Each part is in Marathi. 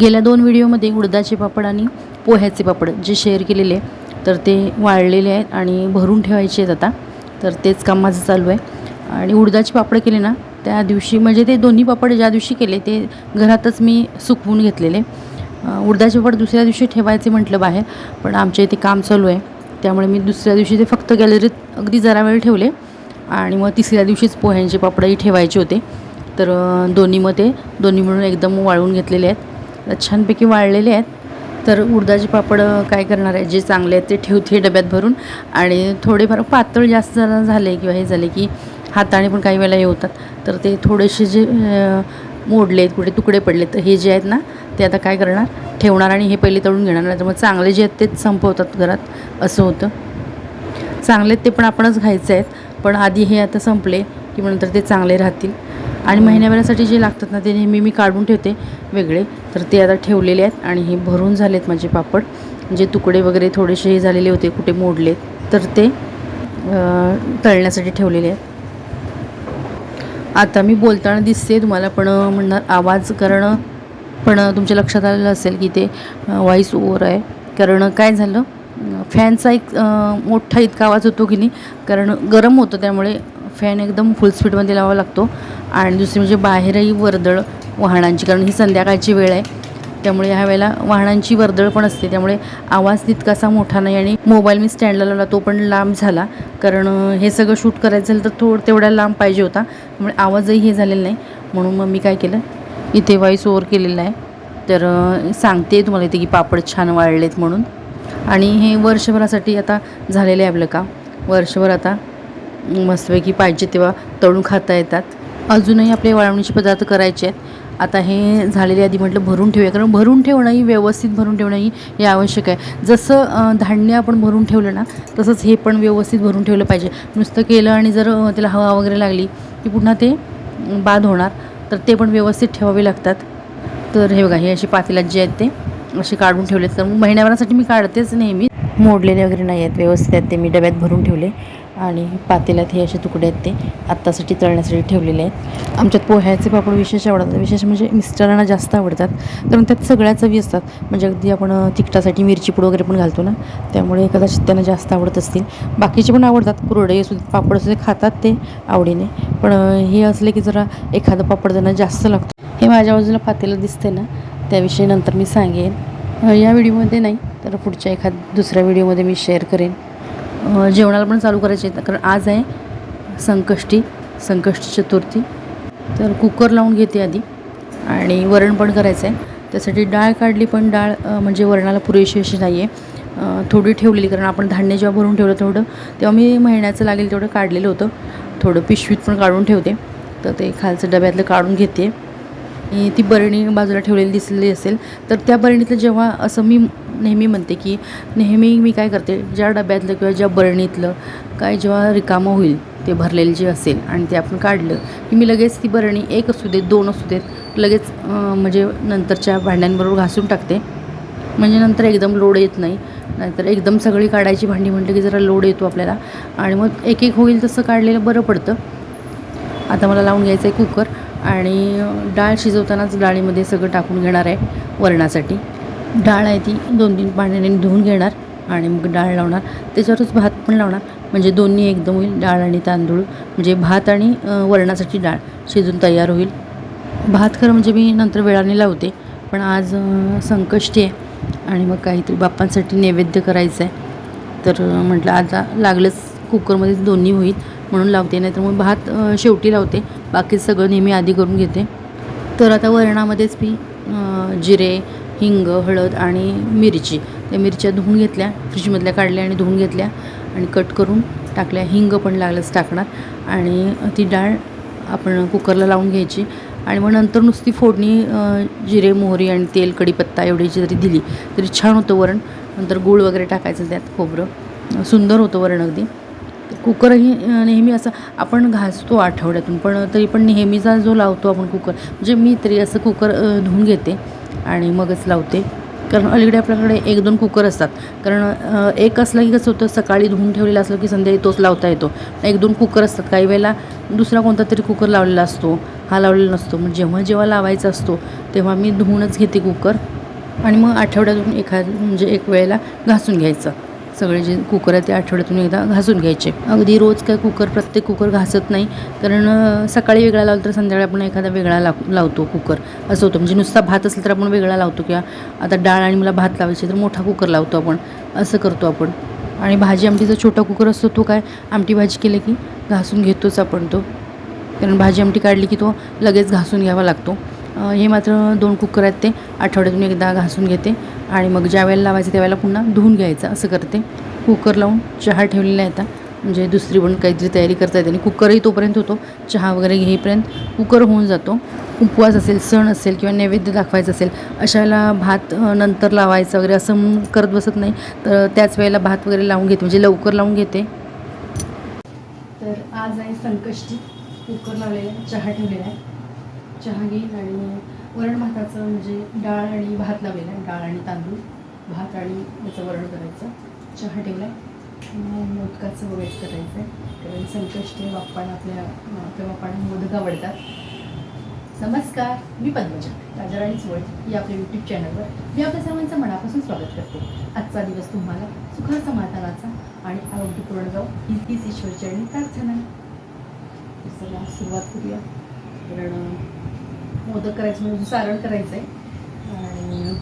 गेल्या दोन व्हिडिओमध्ये उडदाचे पापड आणि पोह्याचे पापड जे शेअर केलेले तर ते वाळलेले आहेत आणि भरून ठेवायचे आहेत आता. तर तेच काम माझं चालू आहे. आणि उडदाचे पापड केले ना त्या दिवशी म्हणजे ते दोन्ही पापड ज्या दिवशी केले ते घरातच मी सुकवून घेतलेले. उडदाचे पापड दुसऱ्या दिवशी ठेवायचे म्हटलं बाहेर पण आमच्या इथे काम चालू आहे. त्यामुळे मी दुसऱ्या दिवशी ते फक्त गॅलरीत अगदी जरा वेळ ठेवले आणि मग तिसऱ्या दिवशीच पोह्यांचे पापडही ठेवायचे होते. तर दोन्ही मग ते दोन्ही मिळून एकदम वाळवून घेतलेले आहेत. छानपैकी वाळलेले आहेत. तर उडदाचे पापड काय करणार आहे? जे चांगले आहेत ते ठेवते डब्यात भरून. आणि थोडेफार पातळ जास्त जरा झाले किंवा हे झाले की हाताने पण काही वेळेला हे होतात. तर ते थोडेसे जे मोडले आहेत कुठे तुकडे पडले तर हे जे आहेत ना ते आता काय करणार? ठेवणार आणि हे पहिले तळून घेणार. नाही तर मग चांगले जे आहेत तेच संपवतात घरात. असं होतं. चांगले आहेत ते पण आपणच घ्यायचे आहेत. पण आधी हे आता संपले की नंतर ते चांगले राहतील. आणि महिन्याभरासाठी जे लागतात ना ते नेहमी मी काढून ठेवते वेगळे. तर ते आता ठेवलेले आहेत आणि हे भरून झालेत माझे पापड. जे तुकडे वगैरे थोडेसे हे झालेले होते कुठे मोडलेत तर ते तळण्यासाठी ठेवलेले आहेत. आता मी बोलताना दिसते तुम्हाला पण म्हणणार आवाज करणं पण तुमच्या लक्षात आलेलं असेल की ते व्हॉईस ओवर आहे. कारण काय झालं फॅनचा एक मोठा इतका आवाज होतो की नाही कारण गरम होतं त्यामुळे फॅन एकदम फुल स्पीडमध्ये लावावा लागतो. आणि दुसरी म्हणजे बाहेरही वर्दळ वाहनांची कारण ही संध्याकाळची वेळ आहे. त्यामुळे ह्या वेळेला वाहनांची वर्दळ पण असते. त्यामुळे आवाज तितकासा मोठा नाही आणि मोबाईल मी स्टँडला लावला तो पण लांब झाला. कारण हे सगळं शूट करायचं झालं तर थोडं तेवढा लांब पाहिजे होता. त्यामुळे आवाजही हे झालेला नाही. म्हणून मग मी काय केलं इथे व्हॉईस ओवर केलेला आहे. तर सांगते तुम्हाला इथे की पापड छान वाळलेत म्हणून. आणि हे वर्षभरासाठी आता झालेलं आहे आपलं काम. वर्षभर आता मस्तपैकी पाहिजे तेव्हा तळून खाता येतात. अजूनही आपले वाळवणीचे पदार्थ करायचे आहेत. आता हे झालेले आधी म्हटलं भरून ठेवूया कारण भरून ठेवणंही व्यवस्थित भरून ठेवणंही हे आवश्यक आहे. जसं धान्य आपण भरून ठेवलं ना तसंच हे पण व्यवस्थित भरून ठेवलं पाहिजे. नुसतं केलं आणि जर त्याला हवा वगैरे लागली की पुन्हा ते बाद होणार तर ते पण व्यवस्थित ठेवावे लागतात. तर हे बघा हे असे पातेल्यात जे आहेत ते असे काढून ठेवलेत. तर महिन्याभरासाठी मी काढतेच नेहमी. मोडलेले वगैरे नाही आहेत. व्यवस्थित आहेत ते. मी डब्यात भरून ठेवले आणि पातेल्यात हे असे तुकडे आहेत ते. आत्तासाठी तळण्यासाठी ठेवलेले आहेत. आमच्यात पोह्याचे पापड विशेष आवडतात. विशेष म्हणजे मिस्टरांना जास्त आवडतात. कारण त्यात सगळ्या चवी असतात. म्हणजे अगदी आपण तिखटासाठी मिरची पूड वगैरे पण घालतो ना त्यामुळे कदाचित त्यांना जास्त आवडत असतील. बाकीचे पण आवडतात. कुरडे असू पापड असू खातात ते आवडीने. पण हे असले की जरा एखादं पापड त्यांना जास्त लागतो. हे माझ्या बाजूला पातेलं दिसते ना त्याविषयी नंतर मी सांगेन. या व्हिडिओमध्ये नाही तर पुढच्या एखाद दुसऱ्या व्हिडिओमध्ये मी शेअर करेन. जेवणाला पण चालू करायचे कारण आज आहे संकष्टी संकष्टी चतुर्थी. तर कुकर लावून घेते आधी आणि वरण पण करायचं आहे. त्यासाठी डाळ काढली पण डाळ म्हणजे वरणाला पुरेशी अशी नाही आहे थोडी ठेवलेली कारण आपण धान्य जेव्हा भरून ठेवलं तेवढं तेव्हा मी महिन्याचं लागेल तेवढं काढलेलं होतं. थोडं पिशवीत पण काढून ठेवते. तर ते खालचं डब्यातलं काढून घेते. ती बरणी बाजूला ठेवलेली दिसलेली असेल तर त्या बरणीतलं जेव्हा असं मी नेहमी म्हणते की नेहमी मी काय करते ज्या डब्यातलं किंवा ज्या बरणीतलं काय जेव्हा रिकामं होईल ते भरलेलं जे असेल आणि ते आपण काढलं की मी लगेच ती बरणी एक असू देत दोन असू देत लगेच म्हणजे नंतरच्या भांड्यांबरोबर घासून टाकते. म्हणजे नंतर एकदम लोड येत नाही नाहीतर एकदम सगळी काढायची भांडी म्हटलं की जरा लोड येतो आपल्याला आणि मग एक एक होईल तसं काढलेलं बरं पडतं. आता मला लावून घ्यायचं आहे कुकर. आणि डाळ शिजवतानाच डाळीमध्ये सगळं टाकून घेणार आहे वरणासाठी. डाळ आहे ती दोन तीन पाण्याने धुवून घेणार आणि मग डाळ लावणार. त्याच्यावरच भात पण लावणार. म्हणजे दोन्ही एकदम होईल डाळ आणि तांदूळ. म्हणजे भात आणि वरणासाठी डाळ शिजून तयार होईल. भात खरं म्हणजे मी नंतर वेळाने लावते पण आज संकष्टी आहे आणि मग काहीतरी बाप्पांसाठी नैवेद्य करायचं आहे. तर म्हटलं आता लागलंच कुकरमध्येच दोन्ही होईल. म्हणून लावते नाही तर मग भात शेवटी लावते. बाकी सगळं नेहमी आधी करून घेते. तर आता वरणामध्येच मी जिरे हिंग हळद आणि मिरची. त्या मिरच्या धुवून घेतल्या फ्रीजमधल्या काढल्या आणि धुवून घेतल्या आणि कट करून टाकल्या. हिंग पण लागलंच टाकणार. आणि ती डाळ आपण कुकरला लावून घ्यायची. आणि मग नंतर नुसती फोडणी जिरे मोहरी आणि तेल कढीपत्ता एवढीची जरी दिली तरी छान होतं वरण. नंतर गूळ वगैरे टाकायचं त्यात खोबरं. सुंदर होतं वरण अगदी. कुकरही नेहमी असं आपण घासतो आठवड्यातून पण तरी पण नेहमीचा जो लावतो आपण कुकर म्हणजे मी तरी असं कुकर धुवून घेते आणि मगच लावते. कारण अलीकडे आपल्याकडे एक दोन कुकर असतात. कारण एक असलं की कसं होतं सकाळी धुवून ठेवलेलं असलं की संध्याकाळी तोच लावता येतो. एक दोन कुकर असतात. काही वेळेला दुसरा कोणता तरी कुकर लावलेला असतो हा लावलेला नसतो. मग जेव्हा जेव्हा लावायचा असतो तेव्हा मी धुवूनच घेते कुकर आणि मग आठवड्यातून एखाद म्हणजे एक वेळेला घासून घ्यायचं. सगळे जे कुकर आहे ते आठवड्यातून एकदा घासून घ्यायचे. अगदी रोज काय कुकर प्रत्येक कुकर घासत नाही. कारण सकाळी वेगळा लावला तर संध्याकाळी आपण एखादा वेगळा लाव लावतो कुकर. असं होतं. म्हणजे नुसता भात असेल तर आपण वेगळा लावतो किंवा आता डाळ आणि मला भात लावायची तर मोठा कुकर लावतो आपण. असं करतो आपण. आणि भाजी आमटीचा छोटा कुकर असतो तो काय आमटी भाजी केली की घासून घेतोच आपण तो. कारण भाजी आमटी काढली की तो लगेच घासून घ्यावा लागतो. हे मात्र दोन कुकर आहेत ते आठवड्यातून एकदा घासून घेते. आणि मग ज्या वेळेला लावायचं त्यावेळेला पुन्हा धुवून घ्यायचं. असं करते. कुकर लावून चहा ठेवलेला आहे आता. म्हणजे दुसरी पण काहीतरी तयारी करता येते. आणि कुकरही तोपर्यंत होतो. चहा वगैरे घेईपर्यंत कुकर होऊन जातो. उपवास असेल सण असेल किंवा नैवेद्य दाखवायचं असेल अशा वेळेला भात नंतर लावायचं वगैरे असं करत बसत नाही. तर त्याच वेळेला भात वगैरे लावून घेते. म्हणजे लवकर लावून घेते. तर आज आहे संकष्टी. कुकर लावलेला चहा ठेवलेला आहे. चहा घेईन आणि वरण भाताचं म्हणजे डाळ आणि भात लावलेला आहे डाळ आणि तांदूळ. भात आणि याचं वरण करायचं. चहा ठेवला मोदकाचं वगैरे करायचं आहे कारण संकष्टी बाप्पाला आपल्या आपल्या बाप्पाला मोदक आवडतात. नमस्कार. मी पद्मजा राजाराणी चोळ या आपल्या यूट्यूब चॅनलवर मी आपल्या सर्वांचं मनापासून स्वागत करते. आजचा दिवस तुम्हाला सुखा समाधानाचा आणि आरोग्यपूर्ण जाऊ ही तीच ईश्वरची आणि प्रार्थना. चला सुरुवात करूया. कारण मोदक करायचं म्हणजे सारण करायचं आहे आणि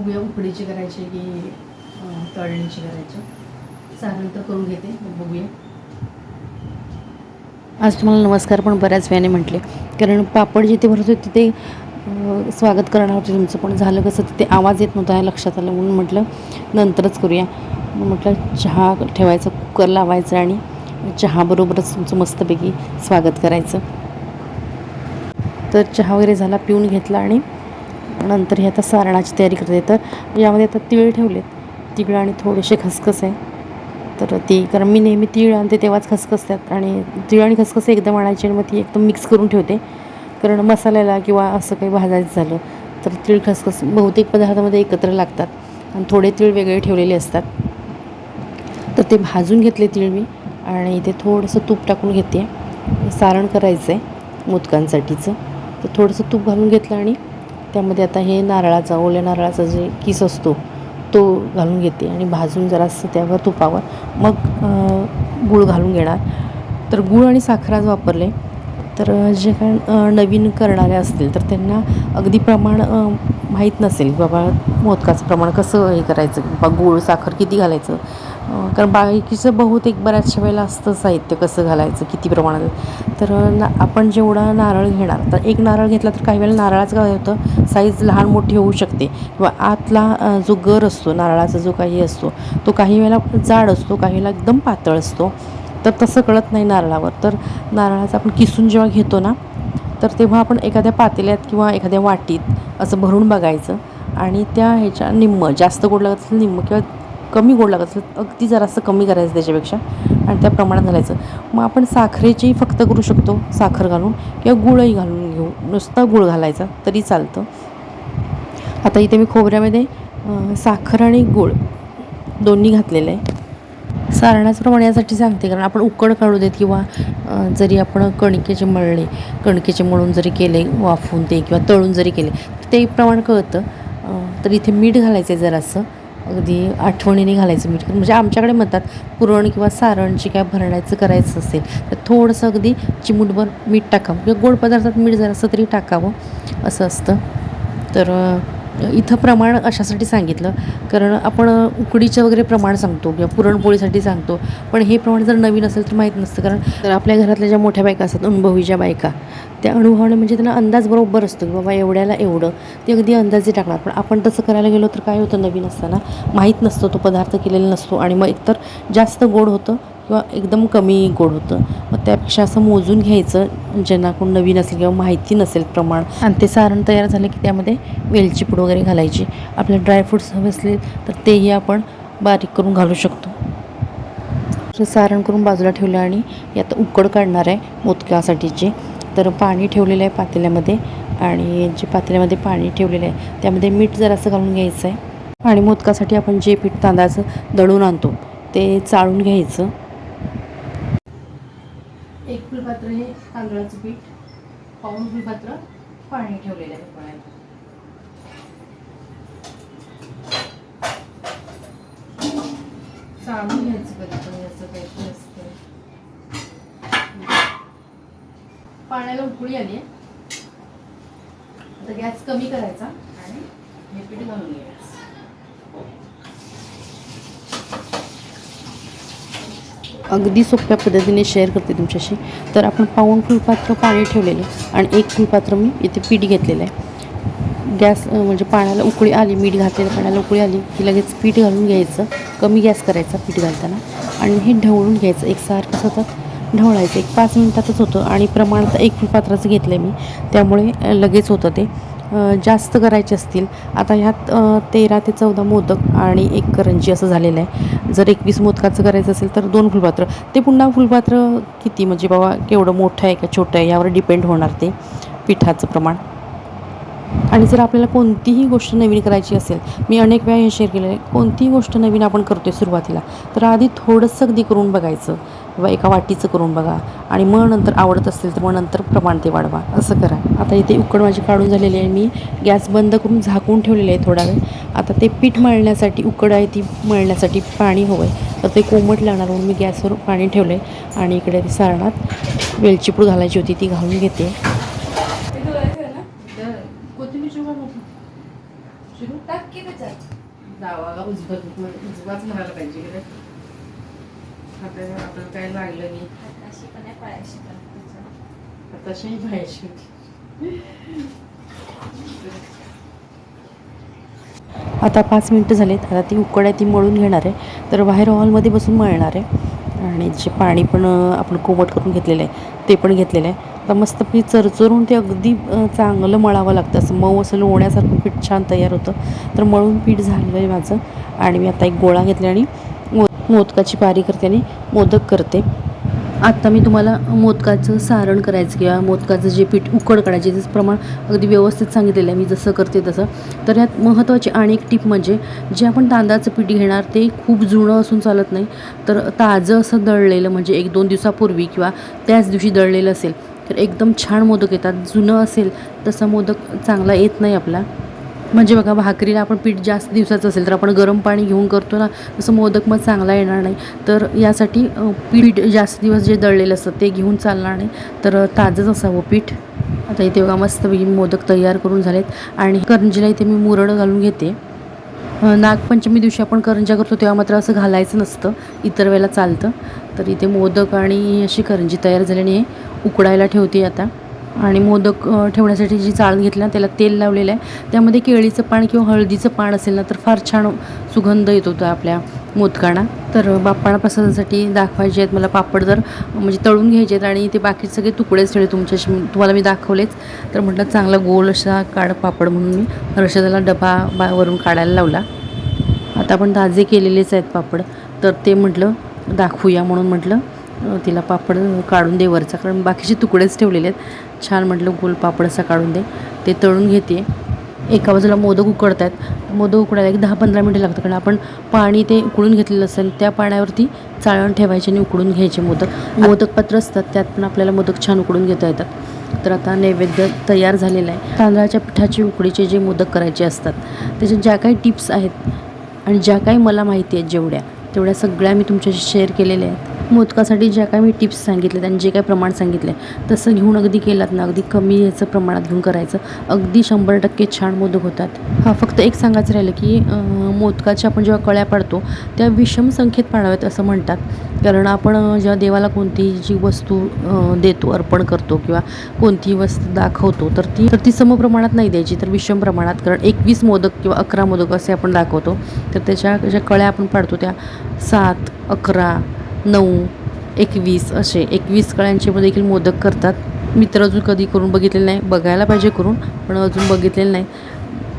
उभ्या उकडीचे करायचे की तळणीची तळणीचे करायचे. सारण तर करून घेते बघूया. आज तुम्हाला नमस्कार पण बऱ्याच वेळाने म्हटले. कारण पापड जिथे भरत होते तिथे स्वागत करणार होते तुमचं. पण झालं कसं तिथे आवाज येत नव्हता हे लक्षात आलं म्हणून म्हटलं नंतरच करूया. मग म्हटलं चहा ठेवायचा कुकर लावायचं आणि चहाबरोबरच तुमचं मस्तपैकी स्वागत करायचं. तर चहा वगैरे झाला पिऊन घेतला आणि नंतर हे आता सारणाची तयारी करते. तर यामध्ये आता तीळ ठेवलेत. तिळ आणि थोडेसे खसखस आहे. तर ती कारण मी नेहमी तीळ आणते तेव्हाच खसखसतात आणि तीळ आणि खसखस एकदम आणायची आणि मग ती एकदम मिक्स करून ठेवते. कारण मसाल्याला किंवा असं काही भाजायचं झालं तर तीळ खसखस बहुतेक पदार्थामध्ये एकत्र लागतात आणि थोडे तीळ वेगळे ठेवलेले असतात. तर ते भाजून घेतले तीळ मी आणि ते थोडंसं तूप टाकून घेते. सारण करायचं आहे मोदकांसाठीचं. तर थोडंसं तूप घालून घेतलं आणि त्यामध्ये आता हे नारळाचा ओल्या नारळाचा जे किस असतो तो घालून घेते आणि भाजून जरासं त्यावर तुपावर. मग गूळ घालून घेणार. तर गूळ आणि साखर आज वापरले. तर जे काय नवीन करणारे असतील तर त्यांना अगदी प्रमाण माहीत नसेल की बाबा मोदकाचं प्रमाण कसं हे करायचं बाबा गूळ साखर किती घालायचं. कारण बाकीचं बहुतेक बऱ्याचशा वेळेला असतं साहित्य कसं घालायचं किती प्रमाणात तर ना आपण जेवढा नारळ घेणार तर एक नारळ घेतला तर काही वेळेला नारळाचं काय होतं साईज लहान मोठी होऊ शकते. किंवा आतला जो गर असतो नारळाचा जो काही असतो तो काही वेळेला जाड असतो काही वेळेला एकदम पातळ असतो. तर तसं कळत नाही नारळावर. तर नारळाचं आपण किसून जेव्हा घेतो ना तर तेव्हा आपण एखाद्या पातेल्यात किंवा एखाद्या वाटीत असं भरून बघायचं आणि त्या ह्याच्या निम्म जास्त गोड लागत असेल निम्म किंवा कमी गोड लागत असेल अगदी जरासं कमी करायचं त्याच्यापेक्षा आणि त्या प्रमाणात घालायचं. मग आपण साखरेची फक्त करू शकतो साखर घालून किंवा गुळही घालून घेऊ. नुसता गुळ घालायचा तरी चालतं. आता इथे मी खोबऱ्यामध्ये साखर आणि गूळ दोन्ही घातलेलं आहे. सारणाचं प्रमाण यासाठी सांगते कारण आपण उकड काढू देत किंवा जरी आपण कणकेचे मळले कणकेचे मळून जरी केले वाफून ते किंवा तळून जरी केले तर ते प्रमाण कळतं. तर इथे मीठ घालायचं आहे जरासं. अगदी आठवणीने घालायचं मीठ. म्हणजे आमच्याकडे म्हणतात पुरण किंवा सारण जे काय भरण्याचं करायचं असेल तर थोडंसं अगदी चिमूटभर मीठ टाकावं. किंवा गोड पदार्थात मीठ जरासं तरी टाकावं असं असतं. तर इथं प्रमाण अशासाठी सांगितलं. कारण आपण उकडीचं वगैरे प्रमाण सांगतो किंवा पुरणपोळीसाठी सांगतो. पण हे प्रमाण जर नवीन असेल तर माहीत नसतं. कारण तर आपल्या घरातल्या ज्या मोठ्या बायका असतात अनुभवीच्या बायका त्या अनुभवाने म्हणजे त्यांना अंदाज बरोबर असतो की बाबा एवढ्याला एवढं ते अगदी अंदाजे टाकणार. पण आपण तसं करायला गेलो तर काय होतं नवीन असताना? माहीत नसतो तो पदार्थ केलेला नसतो. आणि मग एकतर जास्त गोड होतं किंवा एकदम कमी गोड होतं. मग त्यापेक्षा असं मोजून घ्यायचं ज्यांना कोण नवीन असेल किंवा माहिती नसेल प्रमाण. आणि ते सारण तयार झालं की त्यामध्ये वेलची पूड वगैरे घालायची. आपल्याला ड्रायफ्रूट्स हवे असले तर तेही आपण बारीक करून घालू शकतो. सारण करून बाजूला ठेवलं आणि यात उकड काढणार आहे मोदकासाठीची. तर पाणी ठेवलेलं आहे पातेल्यामध्ये आणि जे पातेल्यामध्ये पाणी ठेवलेलं आहे त्यामध्ये मीठ जरासं घालून घ्यायचं आहे. आणि मोदकासाठी आपण जे पीठ तांदळाचं दळून आणतो ते चाळून घ्यायचं. पात्र हे तांदळाचं पीठ पाऊण फुलपात्र पाणी ठेवलेलं आहे उकळायला चाळून घ्यायचं कधी पण याचं काही नसतं पाण्याला उकळी आली आहे. आता गॅस कमी करायचा आणि हे पीठ घालून घ्यायचं अगदी सोप्या पद्धतीने शेअर करते तुमच्याशी. तर आपण पाऊण फुलपात्र पाणी ठेवलेलं आहे आणि एक फुलपात्र मी इथे पीठ घेतलेलं आहे. गॅस म्हणजे पाण्याला उकळी आली मीठ घातलेलं पाण्याला उकळी आली की लगेच पीठ घालून घ्यायचं. कमी गॅस करायचा पीठ घालताना. आणि हे ढवळून घ्यायचं. एकसारखं सतत ढवळायचं. एक पाच मिनटातच होतं आणि प्रमाण एक फुलपात्राचं घेतलं आहे मी. त्यामुळे लगेच होतं ते. जास्त करायचे असतील. आता ह्यात तेरा ते चौदा मोदक आणि एक करंजी असं झालेलं आहे. जर एकवीस मोदकाचं करायचं असेल तर दोन फुलपात्र. ते पुन्हा फुलपात्र किती? म्हणजे बाबा केवढं मोठं आहे का छोटं आहे यावर डिपेंड होणार ते पिठाचं प्रमाण. आणि जर आपल्याला कोणतीही गोष्ट नवीन करायची असेल मी अनेक वेळा हे शेअर केलेलं आहे कोणतीही गोष्ट नवीन आपण करतो आहे सुरुवातीला तर आधी थोडंसं अगदी करून बघायचं. किंवा एका वाटीचं करून बघा. आणि मग नंतर आवडत असेल तर मग नंतर प्रमाण ते वाढवा. असं करा. आता इथे उकड माझी काढून झालेली आहे मी. गॅस बंद करून झाकून ठेवलेलं आहे थोडा वेळ. आता ते पीठ मळण्यासाठी उकड आहे ती मळण्यासाठी पाणी हवं आहे तर ते कोमट लागणार म्हणून मी गॅसवर पाणी ठेवलं आहे आणि इकडे ती सारणात वेलची पूड घालायची होती ती घालून घेते. पाहिजे. आपल्याला काय लागलं नाही. अशी पण आहे पायाशी पण त्याच्यात. आताशी पाहिजे आता पाच मिनटं झालेत आता ती उकड आहे ती मळून घेणार आहे. तर बाहेर हॉलमध्ये बसून मळणार आहे. आणि जे पाणी पण आपण कोमट करून घेतलेलं आहे ते पण घेतलेलं आहे. आता मस्त पीठ चरचरून ते अगदी चांगलं मळावं लागतं. असं मऊ असं लोण्यासारखं पीठ छान तयार होतं. तर मळून पीठ झालेलं आहे माझं. आणि मी आता एक गोळा घेतला आणि मोदकाची पारी करते आणि मोदक करते. आत्ता मी तुम्हाला मोदकाचं सारण करायचं किंवा मोदकाचं जे पीठ उकड काढायचे त्याचं प्रमाण अगदी व्यवस्थित सांगितलेलं आहे मी जसं करते तसं. तर यात महत्त्वाची आणि एक टीप म्हणजे जे आपण तांदळाचं पीठ घेणार ते खूप जुनं असून चालत नाही. तर ताजं असं दळलेलं म्हणजे एक दोन दिवसापूर्वी किंवा त्याच दिवशी दळलेलं असेल तर एकदम छान मोदक येतात. जुनं असेल तसा मोदक चांगला येत नाही आपला. म्हणजे बघा भाकरीला आपण पीठ जास्त दिवसाचं असेल तर आपण गरम पाणी घेऊन करतो ना तसं मोदक मग चांगला येणार नाही. तर यासाठी पीठ जास्त दिवस जे दळलेलं असतं ते घेऊन चालणार नाही. तर ताजंच असावं पीठ. आता इथे बघा मस्तपैकी मोदक तयार करून झालेत. आणि करंजीला इथे मी मुरड घालून घेते. नागपंचमी दिवशी आपण करंजा करतो तेव्हा मात्र असं घालायचं नसतं. इतर वेळेला चालतं. तर इथे मोदक आणि अशी करंजी तयार झाल्याने उकडायला ठेवते आता. आणि मोदक ठेवण्यासाठी जी चाळण घेतली ना त्याला तेल लावलेलं आहे. त्यामध्ये केळीचं पान किंवा हळदीचं पान असेल ना तर फार छान सुगंध येतो त्या आपल्या मोदकांना. तर बाप्पांना प्रसादासाठी दाखवायचे आहेत मला पापड जर म्हणजे तळून घ्यायचे आहेत आणि ते बाकी सगळे तुकडेच ठेवले तुमच्याशी तुम्हाला मी दाखवलेच. तर म्हटलं चांगला गोल असा काढ पापड म्हणून मी. रशदाला डबा बा वरून काढायला लावला. आता आपण ताजे केलेलेच आहेत पापड. तर ते म्हटलं दाखवूया म्हणून म्हटलं. तिला पापड काढून दे वरचा कारण बाकीचे तुकडेच ठेवलेले आहेत. छान म्हटलं गोल पापड असा काढून दे. ते तळून घेते. एका बाजूला मोदक उकडत आहेत मोदक उकडायला एक दहा पंधरा मिनटं लागतं कारण आपण पाणी ते उकळून घेतलेलं असेल त्या पाण्यावरती चाळण ठेवायचे आणि उकडून घ्यायचे मोदक. मोदक पात्र असतात त्यात पण आपल्याला मोदक छान उकडून घेता येतात. तर आता नैवेद्य तयार झालेला आहे. तांदळाच्या पिठाचे उकडीचे जे मोदक करायचे असतात त्याच्या ज्या काही टिप्स आहेत आणि ज्या काही मला माहिती आहेत जेवढ्या तेवढ्या सगळ्या मी तुमच्याशी शेअर केलेल्या आहेत. मोदकासाठी ज्या काही मी टिप्स सांगितले आणि जे काही प्रमाण सांगितले तसं घेऊन अगदी केलात ना अगदी कमी याचं प्रमाणात घेऊन करायचं. अगदी शंभर टक्के छान मोदक होतात. हा फक्त एक सांगायचं राहिलं की मोदकाच्या आपण जेव्हा कळ्या पाडतो त्या विषम संख्येत पाडाव्यात असं म्हणतात. कारण आपण जेव्हा देवाला कोणतीही जी वस्तू देतो अर्पण करतो किंवा कोणतीही वस्तू दाखवतो तर ती तर ती समप्रमाणात नाही द्यायची तर विषम प्रमाणात. कारण एकवीस मोदक किंवा अकरा मोदक असे आपण दाखवतो तर त्याच्या ज्या कळ्या आपण पाडतो त्या सात अकरा नऊ एकवीस असे. एकवीस कळ्यांचे पण देखील मोदक करतात. मी तर अजून कधी करून बघितलेलं नाही. बघायला पाहिजे करून पण अजून बघितलेलं नाही.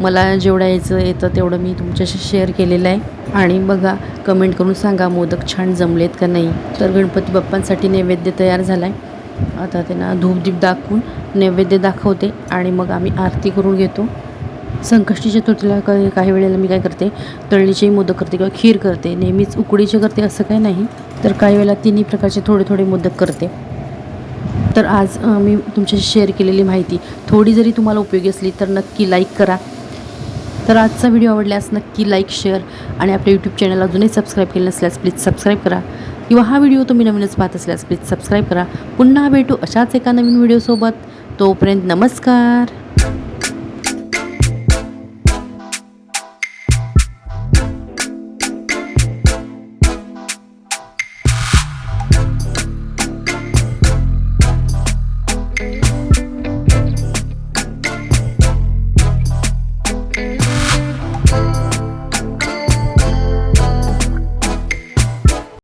मला जेवढं यायचं येतं तेवढं मी तुमच्याशी शेअर केलेलं आहे. आणि बघा कमेंट करून सांगा मोदक छान जमलेत का नाही. तर गणपती बाप्पांसाठी नैवेद्य तयार झाला आहे आता त्यांना धूपदीप दाखवून नैवेद्य दाखवते आणि मग आम्ही आरती करून घेतो. संकष्टी चतुर्थीला काही काही वेळेला मी काय करते? तळणीचेही मोदक करते किंवा खीर करते. नेहमीच उकडीचे करते असं काही नाही. तर काही वेळेला तिन्ही प्रकारचे थोडे थोडे मोदक करते. तर आज मी तुमच्याशी शेअर केलेली माहिती. थोडी जरी तुम्हाला उपयोगी असली तर नक्की लाईक करा. तर आजचा व्हिडिओ आवडल्यास नक्की लाईक शेअर आणि आपल्या यूट्यूब चॅनल अजूनही सबस्क्राईब केलं नसल्यास प्लीज सबस्क्राईब करा. किंवा हा व्हिडिओ तुम्ही नवीनच पाहत असल्यास प्लीज सबस्क्राईब करा. पुन्हा भेटू अशाच एका नवीन व्हिडिओसोबत तोपर्यंत नमस्कार.